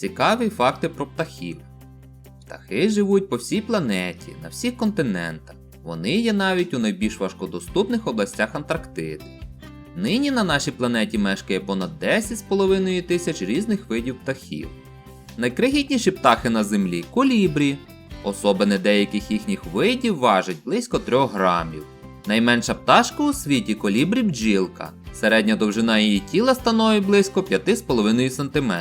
Цікаві факти про птахів. Птахи живуть по всій планеті, на всіх континентах. Вони є навіть у найбільш важкодоступних областях Антарктиди. Нині на нашій планеті мешкає понад 10,5 тисяч різних видів птахів. Найкрихітніші птахи на землі колібрі. Особини деяких їхніх видів важать близько 3 грамів. Найменша пташка у світі колібрі бджілка. Середня довжина її тіла становить близько 5,5 см.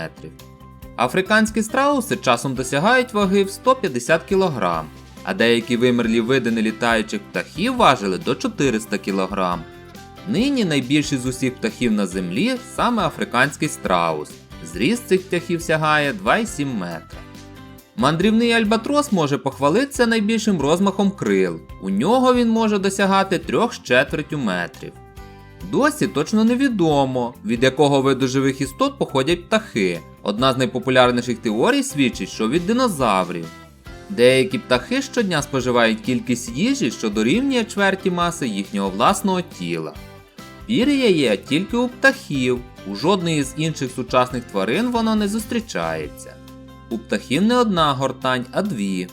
Африканські страуси часом досягають ваги в 150 кг, а деякі вимерлі види нелітаючих птахів важили до 400 кг. Нині найбільший з усіх птахів на землі саме африканський страус. Зріст цих птахів сягає 2,7 метра. Мандрівний альбатрос може похвалитися найбільшим розмахом крил. У нього він може досягати 3 з четвертю метрів. Досі точно невідомо, від якого виду живих істот походять птахи. Одна з найпопулярніших теорій свідчить, що від динозаврів. Деякі птахи щодня споживають кількість їжі, що дорівнює чверті маси їхнього власного тіла. Пір'я є тільки у птахів, у жодної з інших сучасних тварин воно не зустрічається. У птахів не одна гортань, а дві.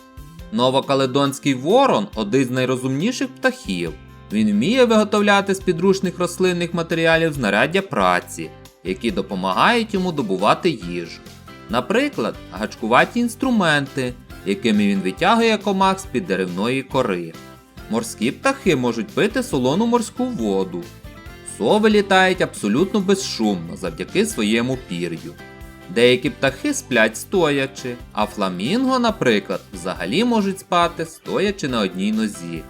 Новокаледонський ворон один з найрозумніших птахів. Він вміє виготовляти з підручних рослинних матеріалів знаряддя праці, які допомагають йому добувати їжу. Наприклад, гачкуваті інструменти, якими він витягує комах з під деревної кори. Морські птахи можуть пити солону морську воду. Сови літають абсолютно безшумно завдяки своєму пір'ю. Деякі птахи сплять стоячи, а фламінго, наприклад, взагалі можуть спати стоячи на одній нозі.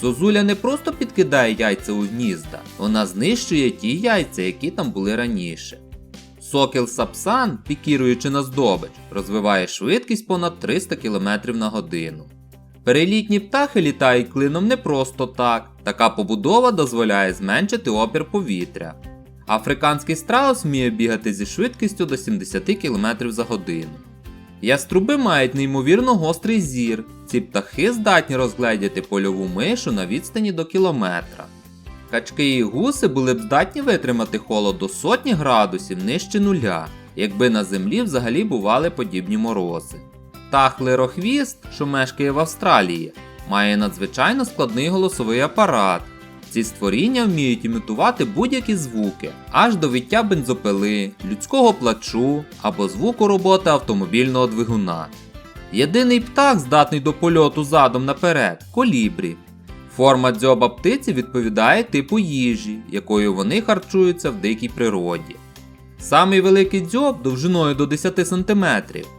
Зозуля не просто підкидає яйця у гнізда, вона знищує ті яйця, які там були раніше. Сокіл Сапсан, пікіруючи на здобич, розвиває швидкість понад 300 км на годину. Перелітні птахи літають клином не просто так, така побудова дозволяє зменшити опір повітря. Африканський страус вміє бігати зі швидкістю до 70 км за годину. Яструби мають неймовірно гострий зір. Ці птахи здатні розгледіти польову мишу на відстані до кілометра. Качки і гуси були б здатні витримати холод до сотні градусів нижче нуля, якби на землі взагалі бували подібні морози. Птах лирохвіст, що мешкає в Австралії, має надзвичайно складний голосовий апарат. Ці створіння вміють імітувати будь-які звуки, аж до виття бензопили, людського плачу або звуку роботи автомобільного двигуна. Єдиний птах, здатний до польоту задом наперед колібрі. Форма дзьоба птиці відповідає типу їжі, якою вони харчуються в дикій природі. Самий великий дзьоб довжиною до 10 см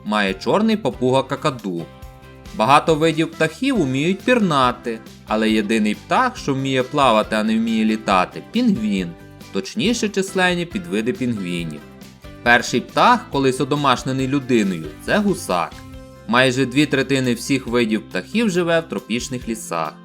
має чорний папуга какаду. Багато видів птахів вміють пірнати, але єдиний птах, що вміє плавати, а не вміє літати пінгвін, точніше численні підвиди пінгвінів. Перший птах, колись одомашнений людиною, це гусак. Майже дві третини всіх видів птахів живе в тропічних лісах.